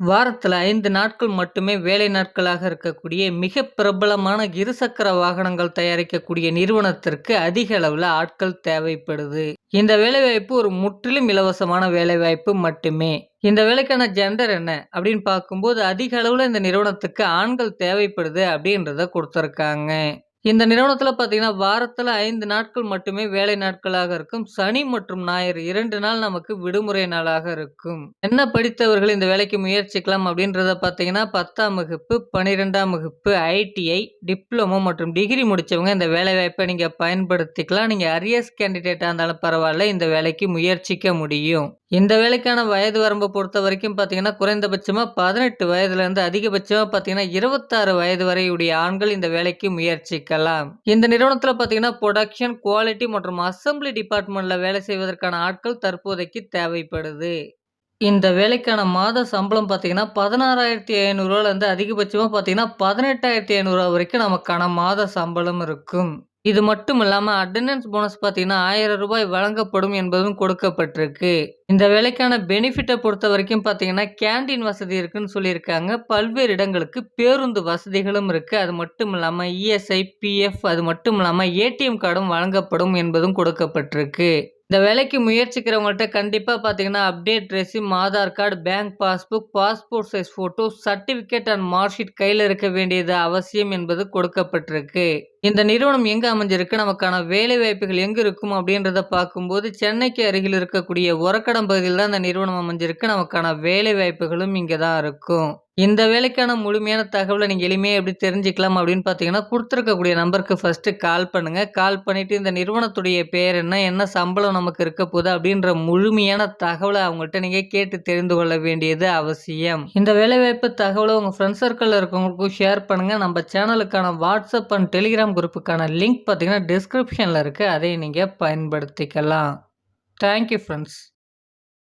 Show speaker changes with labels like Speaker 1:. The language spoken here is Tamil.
Speaker 1: வாரத்தில் ஐந்து நாட்கள் மட்டுமே வேலை நாட்களாக இருக்கக்கூடிய மிக பிரபலமான இருசக்கர வாகனங்கள் தயாரிக்கக்கூடிய நிறுவனத்திற்கு அதிக அளவில் ஆட்கள் தேவைப்படுது. இந்த வேலைவாய்ப்பு ஒரு முற்றிலும் இலவசமான வேலைவாய்ப்பு மட்டுமே. இந்த வேலைக்கான ஜெண்டர் என்ன அப்படின்னு பார்க்கும்போது அதிக அளவில் இந்த நிறுவனத்துக்கு ஆண்கள் தேவைப்படுது அப்படின்றத கொடுத்துருக்காங்க இந்த நிறுவனத்தில் பார்த்தீங்கன்னா, வாரத்தில் ஐந்து நாட்கள் மட்டுமே வேலை நாட்களாக இருக்கும். சனி மற்றும் ஞாயிறு இரண்டு நாள் நமக்கு விடுமுறை நாளாக இருக்கும். என்ன படித்தவர்கள் இந்த வேலைக்கு முயற்சிக்கலாம் அப்படின்றத பார்த்தீங்கன்னா, 10ஆம் வகுப்பு, 12ஆம் வகுப்பு, ஐடிஐ, டிப்ளமோ மற்றும் டிகிரி முடித்தவங்க இந்த வேலைவாய்ப்ப நீங்கள் பயன்படுத்திக்கலாம். நீங்கள் அரியர்ஸ் கேண்டிடேட்டாக இருந்தாலும் பரவாயில்ல இந்த வேலைக்கு முயற்சிக்க முடியும். இந்த வேலைக்கான வயது வரம்பை பொறுத்த வரைக்கும் பார்த்தீங்கன்னா, குறைந்தபட்சமாக பதினெட்டு வயதுலேருந்து அதிகபட்சமாக பார்த்தீங்கன்னா, 26 வயது வரையுடைய ஆண்கள் இந்த வேலைக்கு முயற்சிக்கலாம். இந்த நிறுவனத்தில் பார்த்தீங்கன்னா, ப்ரொடக்ஷன் குவாலிட்டி மற்றும் அசெம்பிளி டிபார்ட்மெண்ட்ல வேலை செய்வதற்கான ஆட்கள் தற்போதைக்கு தேவைப்படுது. இந்த வேலைக்கான மாத சம்பளம் பார்த்தீங்கன்னா, பதினாறாயிரத்தி ஐநூறுரூவாலேருந்து அதிகபட்சமாக பார்த்தீங்கன்னா, பதினெட்டாயிரத்தி ஐநூறுரூவா வரைக்கும் நமக்கான மாத சம்பளம் இருக்கும். இது மட்டும் இல்லாமல் அட்டண்டன்ஸ் போனஸ் பார்த்தீங்கன்னா, ஆயிரம் ரூபாய் வழங்கப்படும் என்பதும் கொடுக்கப்பட்டிருக்கு. இந்த வேலைக்கான பெனிஃபிட்டை பொறுத்த வரைக்கும் பார்த்தீங்கன்னா, கேண்டீன் வசதி இருக்குன்னு சொல்லியிருக்காங்க. பல்வேறு இடங்களுக்கு பேருந்து வசதிகளும் இருக்குது அது மட்டும் இல்லாமல் இஎஸ்ஐ, பிஎஃப் அது மட்டும் இல்லாமல் ஏடிஎம் கார்டும் வழங்கப்படும் என்பதும் கொடுக்கப்பட்டிருக்கு. இந்த வேலைக்கு முயற்சிக்கிறவங்கள்ட்ட கண்டிப்பாக பார்த்தீங்கன்னா, update resume Aadhaar card, bank passbook, passport size photo, certificate and mark sheet இருக்க வேண்டியது அவசியம் என்பது கொடுக்கப்பட்டிருக்கு. இந்த நிறுவனம் எங்கு அமைஞ்சிருக்கு? நமக்கான வேலை வாய்ப்புகள் எங்கே இருக்கும்? அப்படின்றத பார்க்கும்போது, சென்னைக்கு அருகில் இருக்கக்கூடிய ஒரக்கடம் பகுதியில் தான் இந்த நிறுவனம் அமைஞ்சிருக்கு. நமக்கான வேலைவாய்ப்புகளும் இங்கே தான் இருக்கும். இந்த வேலைக்கான முழுமையான தகவலை நீங்கள் எளிமையாக எப்படி தெரிஞ்சுக்கலாம் அப்படின்னு பார்த்தீங்கன்னா, கொடுத்துருக்கக்கூடிய நம்பருக்கு ஃபர்ஸ்ட்டு கால் பண்ணுங்கள் கால் பண்ணிவிட்டு இந்த நிறுவனத்துடைய பேர் என்ன? என்ன சம்பளம் நமக்கு இருக்க போகுது? அப்படின்ற முழுமையான தகவலை அவங்கள்ட்ட நீங்கள் கேட்டு தெரிந்து கொள்ள வேண்டியது அவசியம். இந்த வேலைவாய்ப்பு தகவலை உங்கள் ஃப்ரெண்ட்ஸ் சர்க்கிளில் இருக்கவங்களுக்கும் ஷேர் பண்ணுங்கள் நம்ம சேனலுக்கான வாட்ஸ்அப் அண்ட் டெலிகிராம் குரூப்புக்கான லிங்க் பார்த்தீங்கன்னா, டிஸ்கிரிப்ஷனில் இருக்குது அதை நீங்கள் பயன்படுத்திக்கலாம். Thank you